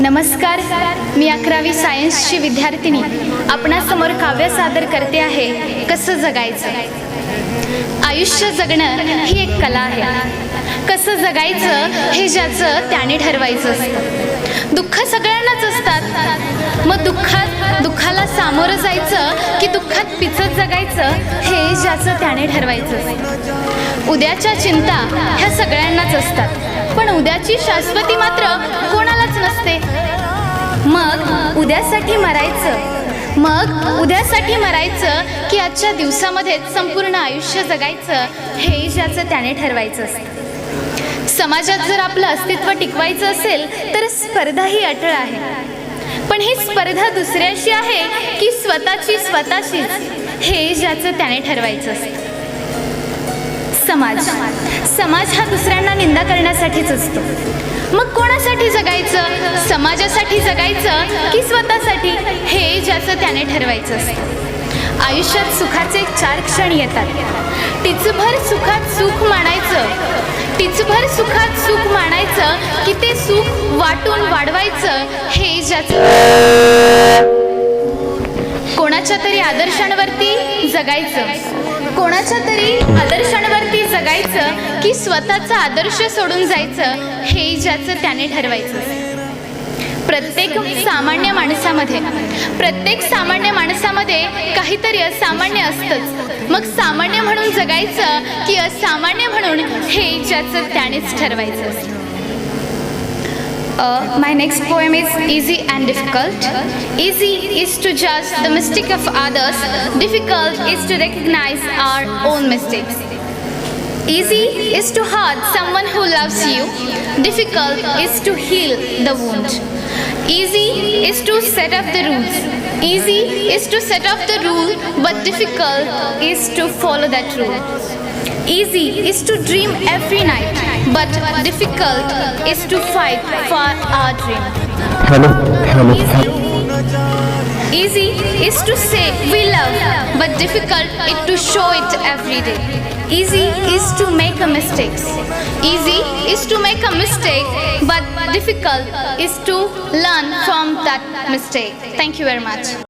नमस्कार मी अकरावी सायन्सची विद्यार्थिनी. आपणासमोर काव्य सादर करते आहे कसं जगायचं? आयुष्य जगणं ही एक कला आहे. कसं जगायचं हे ज्याचं त्याने ठरवायचं असतं. दुःख सगळ्यांनाच असतात. मग दुःखात दुःखाला सामोरं जायचं की दुःखात पिचत जगायचं हे ज्याचं त्याने ठरवायचं असतं. उद्याच्या चिंता ह्या सगळ्यांनाच असतात. उद्याची शाश्वती मात्र कोणालाच नसते. मग उद्यासाठी मरायचं. मग उद्यासाठी मरायचं की आजच्या दिवसामध्येच संपूर्ण आयुष्य जगायचं हे ज्याचं त्याने ठरवायचं असतं. समाजात जर आपलं अस्तित्व टिकवायचं असेल तर स्पर्धा ही अटळ आहे. पण ही स्पर्धा दुसऱ्याशी आहे की स्वतःची स्वतःशीच हे ज्याचं त्याने ठरवायचं असतं. समाज. समाज हा दुसऱ्यांना निंदा कोणासाठीच असतो? मग कोणासाठी जगायचं? समाजासाठी जगायचं? की स्वतःसाठी? हे ज्याचं त्याने ठरवायचं असतं. आयुष्यात सुखाचे चार क्षण येतात. टिचभर सुखात सुख मानायचं. टिचभर सुखात सुख मानायचं की ते सुख वाटून वाढवायचं हे ज्याचं कोणाच्या तरी आदर्शांवरती जगायचं. कोणाच्या तरी आदर्शांवरती जगायचं की स्वतःचा आदर्श सोडून जायचं हे ज्याचं त्याने ठरवायचं. प्रत्येक सामान्य माणसामध्ये प्रत्येक सामान्य माणसामध्ये काहीतरी असामान्य असतंच. मग सामान्य म्हणून जगायचं की असामान्य म्हणून हे ज्याचं त्यानेच ठरवायचं. असतं Uh, my next poem is easy and difficult. Easy is to judge the mistake of others, difficult is to recognize our own mistakes. Easy is to hurt someone who loves you, difficult is to heal the wound. Easy is to set up the rules. Easy is to set up the rule, but difficult is to follow that rule. Easy is to dream every night, but difficult is to fight for our dream. Hello, hello, hello. Easy is to say we love, but difficult is to show it every day. Easy is to make a mistake. Easy is to make a mistake, but difficult is to learn from that mistake. Thank you very much.